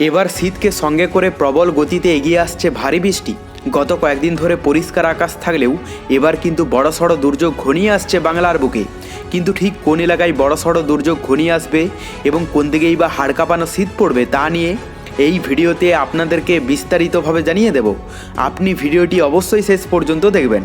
এবার শীতকে সঙ্গে করে প্রবল গতিতে এগিয়ে আসছে ভারী বৃষ্টি। গত কয়েকদিন ধরে পরিষ্কার আকাশ থাকলেও এবার কিন্তু বড়সড় দুর্যোগ ঘনিয়ে আসছে বাংলার বুকে। কিন্তু ঠিক কোন এলাকায় বড়সড় দুর্যোগ ঘনিয়ে আসবে এবং কোন দিকেই বা হাড় কাঁপানো শীত পড়বে তা নিয়ে এই ভিডিওতে আপনাদেরকে বিস্তারিতভাবে জানিয়ে দেব। আপনি ভিডিওটি অবশ্যই শেষ পর্যন্ত দেখবেন।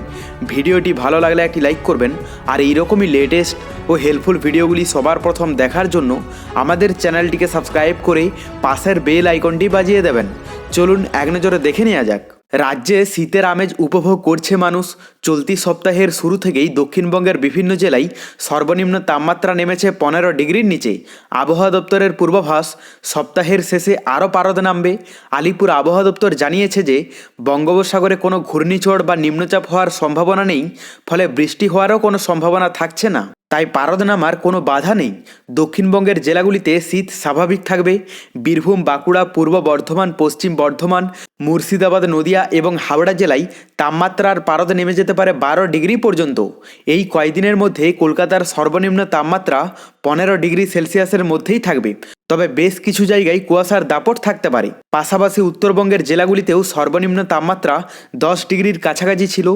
ভিডিওটি ভালো লাগলে একটি লাইক করবেন। আর এইরকমই লেটেস্ট ও হেল্পফুল ভিডিওগুলি সবার প্রথম দেখার জন্য আমাদের চ্যানেলটিকে সাবস্ক্রাইব করে পাশের বেল আইকনটি বাজিয়ে দেবেন। চলুন এক নজরে দেখে নেওয়া যাক। রাজ্যে শীতের আমেজ উপভোগ করছে মানুষ। চলতি সপ্তাহের শুরু থেকেই দক্ষিণবঙ্গের বিভিন্ন জেলায় সর্বনিম্ন তাপমাত্রা নেমেছে পনেরো ডিগ্রির নিচে। আবহাওয়া দপ্তরের পূর্বাভাস, সপ্তাহের শেষে আরও পারদ নামবে। আলিপুর আবহাওয়া দপ্তর জানিয়েছে যে, বঙ্গোপসাগরে কোনো ঘূর্ণিঝড় বা নিম্নচাপ হওয়ার সম্ভাবনা নেই, ফলে বৃষ্টি হওয়ারও কোনো সম্ভাবনা থাকছে না। তাই পারদ নামার কোনো বাধা নেই। দক্ষিণবঙ্গের জেলাগুলিতে শীত স্বাভাবিক থাকবে। বীরভূম, বাঁকুড়া, পূর্ব বর্ধমান, পশ্চিম বর্ধমান, মুর্শিদাবাদ, নদিয়া এবং হাওড়া জেলায় তাপমাত্রার পারদ নেমে যেতে পারে বারো ডিগ্রি পর্যন্ত। এই কয়দিনের মধ্যে কলকাতার সর্বনিম্ন তাপমাত্রা পনেরো ডিগ্রি সেলসিয়াসের মধ্যেই থাকবে। তবে বেশ কিছু জায়গায় কুয়াশার দাপট থাকতে পারে। পাশাপাশি উত্তরবঙ্গের জেলাগুলিতেও সর্বনিম্ন তাপমাত্রা দশ ডিগ্রির কাছাকাছি ছিল।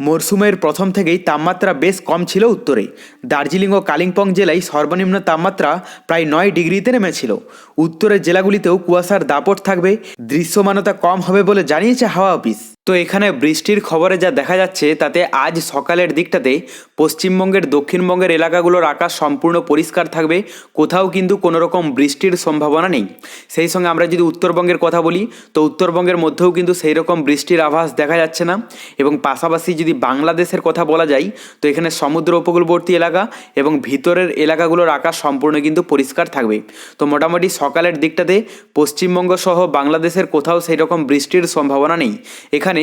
মরশুমের প্রথম থেকেই তাপমাত্রা বেশ কম ছিল উত্তরে। দার্জিলিং ও কালিম্পং জেলায় সর্বনিম্ন তাপমাত্রা প্রায় নয় ডিগ্রিতে নেমেছিল। উত্তরের জেলাগুলিতেও কুয়াশার দাপট থাকবে, দৃশ্যমানতা কম হবে বলে জানিয়েছে হাওয়া অফিস। তো এখানে বৃষ্টির খবরে যা দেখা যাচ্ছে, তাতে আজ সকালের দিকটাতে পশ্চিমবঙ্গের দক্ষিণবঙ্গের এলাকাগুলোর আকাশ সম্পূর্ণ পরিষ্কার থাকবে, কোথাও কিন্তু কোনো রকম বৃষ্টির সম্ভাবনা নেই। সেই সঙ্গে আমরা যদি উত্তরবঙ্গের কথা বলি, তো উত্তরবঙ্গের মধ্যেও কিন্তু সেই রকম বৃষ্টির আভাস দেখা যাচ্ছে না। এবং পাশাপাশি যদি বাংলাদেশের কথা বলা যায়, তো এখানে সমুদ্র উপকূলবর্তী এলাকা এবং ভিতরের এলাকাগুলোর আকাশ সম্পূর্ণ কিন্তু পরিষ্কার থাকবে। তো মোটামুটি সকালের দিকটাতে পশ্চিমবঙ্গ সহ বাংলাদেশের কোথাও সেই রকম বৃষ্টির সম্ভাবনা নেই। এখানে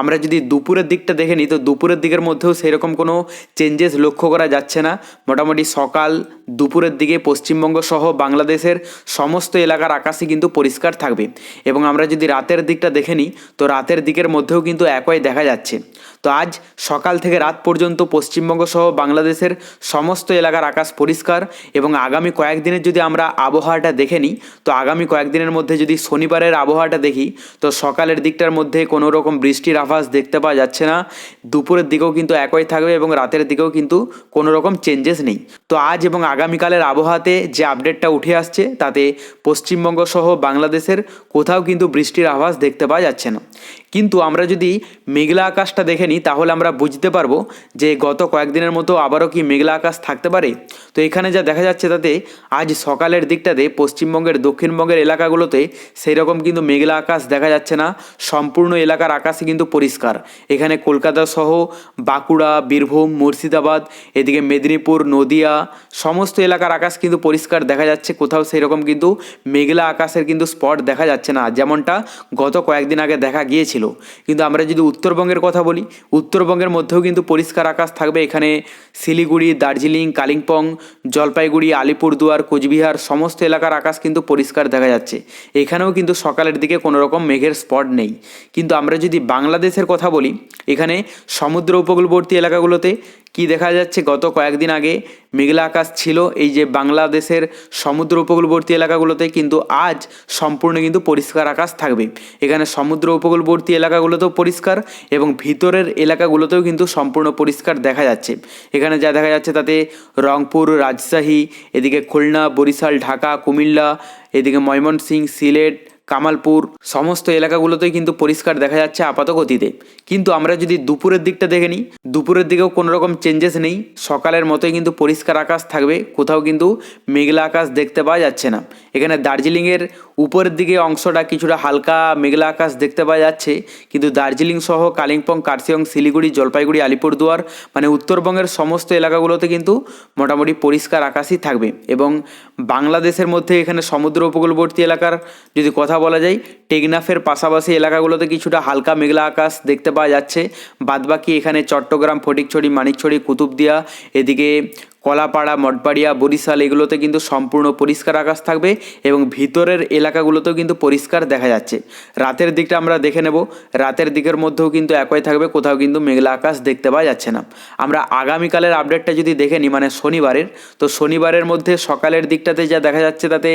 আমরা যদি দুপুরের দিকটা দেখে নিই, তো দুপুরের দিকের মধ্যেও সেরকম কোনো চেঞ্জেস লক্ষ্য করা যাচ্ছে না। মোটামুটি সকাল দুপুরের দিকে পশ্চিমবঙ্গ সহ বাংলাদেশের সমস্ত এলাকার আকাশই কিন্তু পরিষ্কার থাকবে। এবং আমরা যদি রাতের দিকটা দেখে নিই, তো রাতের দিকের মধ্যেও কিন্তু একই দেখা যাচ্ছে। তো আজ সকাল থেকে রাত পর্যন্ত পশ্চিমবঙ্গ সহ বাংলাদেশের সমস্ত এলাকার আকাশ পরিষ্কার এবং আগামী কয়েকদিনের যদি আমরা আবহাওয়াটা দেখে নিই, তো আগামী কয়েকদিনের মধ্যে যদি শনিবারের আবহাওয়াটা দেখি, তো সকালের দিকটার মধ্যে কোনো রকম বৃষ্টির আভাস দেখতে পাওয়া যাচ্ছে না। দুপুরের দিকেও কিন্তু একই থাকবে এবং রাতের দিকেও কিন্তু কোনো রকম চেঞ্জেস নেই। তো আজ এবং আগামীকালের আবহাওয়াতে যে আপডেটটা উঠে আসছে, তাতে পশ্চিমবঙ্গ সহ বাংলাদেশের কোথাও কিন্তু বৃষ্টির আভাস দেখতে পাওয়া যাচ্ছে না। কিন্তু আমরা যদি মেঘলা আকাশটা দেখে নিই তাহলে আমরা বুঝতে পারব যে গত কয়েকদিনের মতো আবারও কি মেঘলা আকাশ থাকতে পারে। তো এখানে যা দেখা যাচ্ছে তাতে আজ সকালের দিকটাতে পশ্চিমবঙ্গের, দক্ষিণবঙ্গের এলাকাগুলোতে সেই রকম কিন্তু মেঘলা আকাশ দেখা যাচ্ছে না। সম্পূর্ণ এলাকার আকাশই কিন্তু পরিষ্কার। এখানে কলকাতা সহ বাঁকুড়া, বীরভূম, মুর্শিদাবাদ, এদিকে মেদিনীপুর, নদিয়া, সমস্ত এলাকার আকাশ কিন্তু পরিষ্কার দেখা যাচ্ছে। কোথাও সেই রকম কিন্তু মেঘলা আকাশের কিন্তু স্পট দেখা যাচ্ছে না, যেমনটা গত কয়েকদিন আগে দেখা গিয়েছিল। কিন্তু আমরা যদি উত্তরবঙ্গের কথা বলি উত্তরবঙ্গের মধ্যেও কিন্তু পরিষ্কার আকাশ থাকবে। এখানে শিলিগুড়ি, দার্জিলিং, কালিম্পং, জলপাইগুড়ি, আলিপুরদুয়ার, কোচবিহার সমস্ত এলাকার আকাশ কিন্তু পরিষ্কার দেখা যাচ্ছে। এখানেও কিন্তু সকালের দিকে কোনো রকম মেঘের স্পট নেই। কিন্তু আমরা যদি বাংলাদেশের কথা বলি, এখানে সমুদ্র উপকূলবর্তী এলাকাগুলোতে কি দেখা যাচ্ছে? গত কয়েকদিন আগে মেঘলা আকাশ ছিল। এই যে বাংলাদেশের সমুদ্র উপকূলবর্তী এলাকাগুলোতে কিন্তু আজ সম্পূর্ণ কিন্তু পরিষ্কার আকাশ থাকবে। এখানে সমুদ্র উপকূলবর্তী এলাকাগুলোতেও পরিষ্কার এবং ভিতরের এলাকাগুলোতেও কিন্তু সম্পূর্ণ পরিষ্কার দেখা যাচ্ছে। এখানে যা দেখা যাচ্ছে তাতে রংপুর, রাজশাহী, এদিকে খুলনা, বরিশাল, ঢাকা, কুমিল্লা, এদিকে ময়মনসিংহ, সিলেট কামালপুর, সমস্ত এলাকাগুলোতেই কিন্তু পরিষ্কার দেখা যাচ্ছে আপাত গতিতে। কিন্তু আমরা যদি দুপুরের দিকটা দেখে নিই, দুপুরের দিকেও কোনো রকম চেঞ্জেস নেই। সকালের মতোই কিন্তু পরিষ্কার আকাশ থাকবে, কোথাও কিন্তু মেঘলা আকাশ দেখতে পাওয়া যাচ্ছে না। এখানে দার্জিলিংয়ের উপরের দিকে অংশটা কিছুটা হালকা মেঘলা আকাশ দেখতে পাওয়া যাচ্ছে, কিন্তু দার্জিলিং সহ কালিম্পং, কার্শিয়ং, শিলিগুড়ি, জলপাইগুড়ি, আলিপুরদুয়ার মানে উত্তরবঙ্গের সমস্ত এলাকাগুলোতে কিন্তু মোটামুটি পরিষ্কার আকাশই থাকবে। এবং বাংলাদেশের মধ্যে এখানে সমুদ্র উপকূলবর্তী এলাকার যদি কথা বলা যায়, টেকনাফের পাশাপাশি এলাকাগুলোতে কিছুটা হালকা মেঘলা আকাশ দেখতে পাওয়া যাচ্ছে। বাদবাকি এখানে চট্টগ্রাম, ফটিকছড়ি, মানিকছড়ি, কুতুবদিয়া, এদিকে কলাপাড়া, মঠবাড়িয়া, বরিশাল এগুলোতে কিন্তু সম্পূর্ণ পরিষ্কার আকাশ থাকবে এবং ভিতরের এলাকাগুলোতেও কিন্তু পরিষ্কার দেখা যাচ্ছে। রাতের দিকটা আমরা দেখে নেব। রাতের দিকের মধ্যেও কিন্তু একই থাকবে, কোথাও কিন্তু মেঘলা আকাশ দেখতে পাওয়া যাচ্ছে না। আমরা আগামীকালের আপডেটটা যদি দেখে নিই মানে শনিবারের, তো শনিবারের মধ্যে সকালের দিকটাতে যা দেখা যাচ্ছে, তাতে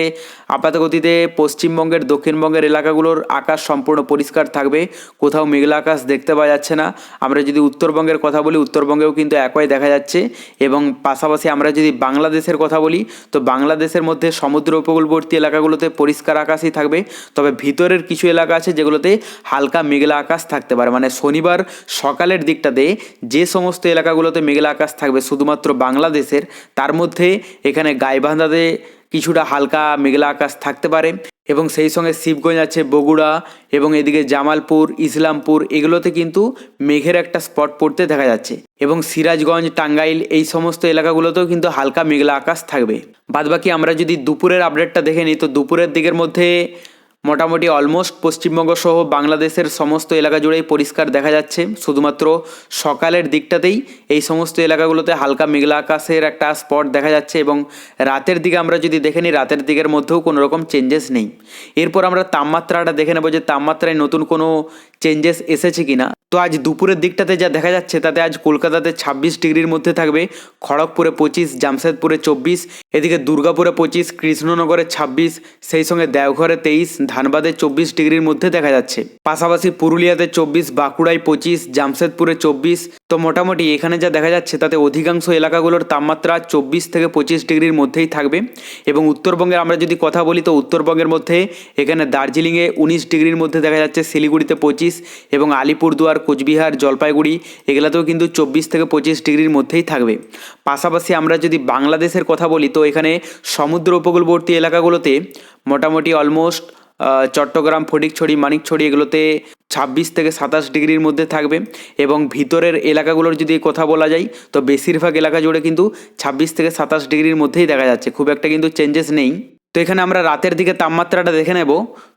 আপাতগতিতে পশ্চিমবঙ্গের, দক্ষিণবঙ্গের এলাকাগুলোর আকাশ সম্পূর্ণ পরিষ্কার থাকবে। কোথাও মেঘলা আকাশ দেখতে পাওয়া যাচ্ছে না। আমরা যদি উত্তরবঙ্গের কথা বলি, উত্তরবঙ্গেও কিন্তু একই দেখা যাচ্ছে এবং পাশাপাশি আমরা যদি বাংলাদেশের কথা বলি, তো বাংলাদেশের মধ্যে সমুদ্র উপকূলবর্তী এলাকাগুলোতে পরিষ্কার আকাশই থাকবে। তবে ভিতরের কিছু এলাকা আছে যেগুলোতে হালকা মেঘলা আকাশ থাকতে পারে। মানে শনিবার সকালের দিকটাতে যে সমস্ত এলাকাগুলোতে মেঘলা আকাশ থাকবে, শুধুমাত্র বাংলাদেশের, তার মধ্যে এখানে গাইবান্ধাতে কিছুটা হালকা মেঘলা আকাশ থাকতে পারে। এবং সেই সঙ্গে শিবগঞ্জ আছে বগুড়া এবং এদিকে জামালপুর, ইসলামপুর, এগুলোতে কিন্তু মেঘের একটা স্পট পড়তে দেখা যাচ্ছে। এবং সিরাজগঞ্জ, টাঙ্গাইল এই সমস্ত এলাকাগুলোতেও কিন্তু হালকা মেঘলা আকাশ থাকবে। বাদবাকি আমরা যদি দুপুরের আপডেটটা দেখে নিই, তো দুপুরের দিকের মধ্যে মোটামুটি অলমোস্ট পশ্চিমবঙ্গ সহ বাংলাদেশের সমস্ত এলাকা জুড়েই পরিষ্কার দেখা যাচ্ছে। শুধুমাত্র সকালের দিকটাতেই এই সমস্ত এলাকাগুলোতে হালকা মেঘলা আকাশের একটা স্পট দেখা যাচ্ছে এবং রাতের দিকে আমরা যদি দেখে নিই, রাতের দিকের মধ্যেও কোনো রকম চেঞ্জেস নেই। এরপর আমরা তাপমাত্রাটা দেখে নেব যে তাপমাত্রায় নতুন কোনো চেঞ্জেস এসেছে কি না তো আজ দুপুরের দিকটাতে যা দেখা যাচ্ছে, তাতে আজ কলকাতাতে ছাব্বিশ ডিগ্রির মধ্যে থাকবে, খড়গপুরে পঁচিশ, জামশেদপুরে চব্বিশ, এদিকে দুর্গাপুরে পঁচিশ, কৃষ্ণনগরে ছাব্বিশ, সেই সঙ্গে দেওঘরে তেইশ, ধানবাদে চব্বিশ ডিগ্রির মধ্যে দেখা যাচ্ছে। পাশাপাশি পুরুলিয়াতে চব্বিশ, বাঁকুড়ায় পঁচিশ, জামশেদপুরে চব্বিশ, তো মোটামুটি এখানে যা দেখা যাচ্ছে, তাতে অধিকাংশ এলাকাগুলোর তাপমাত্রা চব্বিশ থেকে পঁচিশ ডিগ্রির মধ্যেই থাকবে। এবং উত্তরবঙ্গের আমরা যদি কথা বলি, তো উত্তরবঙ্গের মধ্যে এখানে দার্জিলিংয়ে উনিশ ডিগ্রির মধ্যে দেখা যাচ্ছে, শিলিগুড়িতে পঁচিশ, এবং আলিপুরদুয়ার কোচবিহার, জলপাইগুড়ি, এগুলাতেও কিন্তু চব্বিশ থেকে পঁচিশ ডিগ্রির মধ্যেই থাকবে। পাশাপাশি আমরা যদি বাংলাদেশের কথা বলি, তো এখানে সমুদ্র উপকূলবর্তী এলাকাগুলোতে মোটামুটি অলমোস্ট চট্টগ্রাম ফটিকছড়ি মানিকছড়ি এগুলোতে ছাব্বিশ থেকে সাতাশ ডিগ্রির মধ্যে থাকবে। এবং ভিতরের এলাকাগুলোর যদি কথা বলা যায়, তো বেশিরভাগ এলাকা জুড়ে কিন্তু ছাব্বিশ থেকে সাতাশ ডিগ্রির মধ্যেই দেখা যাচ্ছে। খুব একটা কিন্তু চেঞ্জেস নেই। তো এখানে আমরা রাতের দিকে তাপমাত্রাটা দেখে নেব।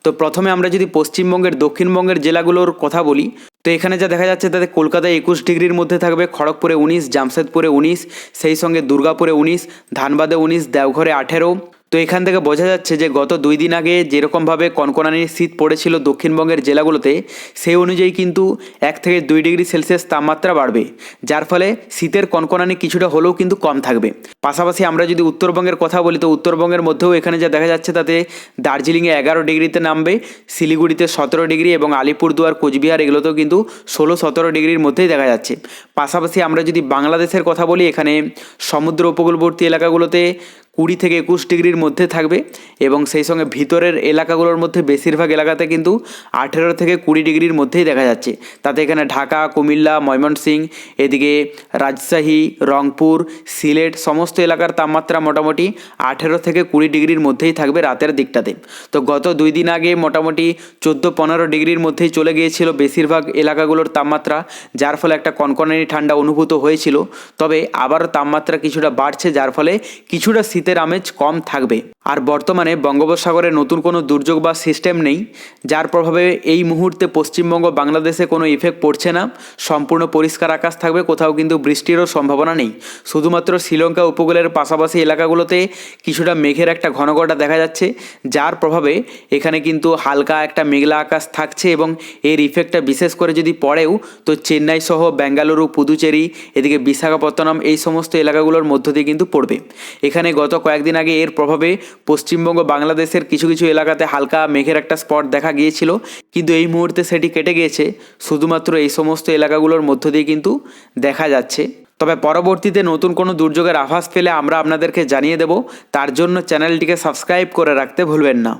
তো প্রথমে আমরা যদি পশ্চিমবঙ্গের, দক্ষিণবঙ্গের জেলাগুলোর কথা বলি তো এখানে যা দেখা যাচ্ছে তাতে কলকাতায় একুশ ডিগ্রির মধ্যে থাকবে, খড়গপুরে উনিশ, জামশেদপুরে উনিশ, সেই সঙ্গে দুর্গাপুরে উনিশ, ধানবাদে উনিশ, দেওঘরে আঠেরো তো এখান থেকে বোঝা যাচ্ছে যে গত দুই দিন আগে যেরকমভাবে কনকনানির শীত পড়েছিল দক্ষিণবঙ্গের জেলাগুলোতে, সেই অনুযায়ী কিন্তু এক থেকে দুই ডিগ্রি সেলসিয়াস তাপমাত্রা বাড়বে, যার ফলে শীতের কনকনানি কিছুটা হলেও কিন্তু কম থাকবে। পাশাপাশি আমরা যদি উত্তরবঙ্গের কথা বলি, তো উত্তরবঙ্গের মধ্যেও এখানে যা দেখা যাচ্ছে তাতে দার্জিলিংয়ে এগারো ডিগ্রিতে নামবে, শিলিগুড়িতে সতেরো ডিগ্রি এবং আলিপুরদুয়ার, কোচবিহার এগুলোতেও কিন্তু ষোলো সতেরো ডিগ্রির মধ্যেই দেখা যাচ্ছে। পাশাপাশি আমরা যদি বাংলাদেশের কথা বলি, এখানে সমুদ্র উপকূলবর্তী এলাকাগুলোতে কুড়ি থেকে একুশ ডিগ্রির মধ্যে থাকবে এবং সেই সঙ্গে ভিতরের এলাকাগুলোর মধ্যে বেশিরভাগ এলাকাতে কিন্তু আঠেরো থেকে কুড়ি ডিগ্রির মধ্যেই দেখা যাচ্ছে। তাতে এখানে ঢাকা, কুমিল্লা, ময়মনসিংহ, এদিকে রাজশাহী, রংপুর, সিলেট সমস্ত এলাকার তাপমাত্রা মোটামুটি আঠেরো থেকে কুড়ি ডিগ্রির মধ্যেই থাকবে রাতের দিকটাতে। তো গত দুই দিন আগে মোটামুটি চোদ্দ পনেরো ডিগ্রির মধ্যেই চলে গিয়েছিল বেশিরভাগ এলাকাগুলোর তাপমাত্রা, যার ফলে একটা কনকনানি ঠান্ডা অনুভূত হয়েছিল। তবে আবারও তাপমাত্রা কিছুটা বাড়ছে, যার ফলে কিছুটা শীতের আমেজ কম থাকবে। আর বর্তমানে বঙ্গোপসাগরে নতুন কোনো দুর্যোগ বা সিস্টেম নেই, যার প্রভাবে এই মুহূর্তে পশ্চিমবঙ্গ বাংলাদেশে কোনো ইফেক্ট পড়ছে না। সম্পূর্ণ পরিষ্কার আকাশ থাকবে, কোথাও কিন্তু বৃষ্টিরও সম্ভাবনা নেই। শুধুমাত্র শ্রীলঙ্কা উপকূলের পাশাপাশি এলাকাগুলোতে কিছুটা মেঘের একটা ঘনঘটা দেখা যাচ্ছে, যার প্রভাবে এখানে কিন্তু হালকা একটা মেঘলা আকাশ থাকছে এবং এর ইফেক্টটা বিশেষ করে যদি পড়েও, তো চেন্নাই সহ বেঙ্গালুরু, পুদুচেরি, এদিকে বিশাখাপত্তনম এই সমস্ত এলাকাগুলোর মধ্য দিয়ে কিন্তু পড়বে। এখানে গত কয়েকদিন আগে এর প্রভাবে পশ্চিমবঙ্গ বাংলাদেশের কিছু কিছু এলাকাতে হালকা মেঘের একটা স্পট দেখা গিয়েছিল। কিন্তু এই মুহূর্তে সেটি কেটে গিয়েছে। শুধুমাত্র এই সমস্ত এলাকাগুলোর মধ্য দিয়ে কিন্তু দেখা যাচ্ছে। তবে পরবর্তীতে নতুন কোনো দুর্যোগের আভাস পেলে আমরা আপনাদেরকে জানিয়ে দেব। তার জন্য চ্যানেলটিকে সাবস্ক্রাইব করে রাখতে ভুলবেন না।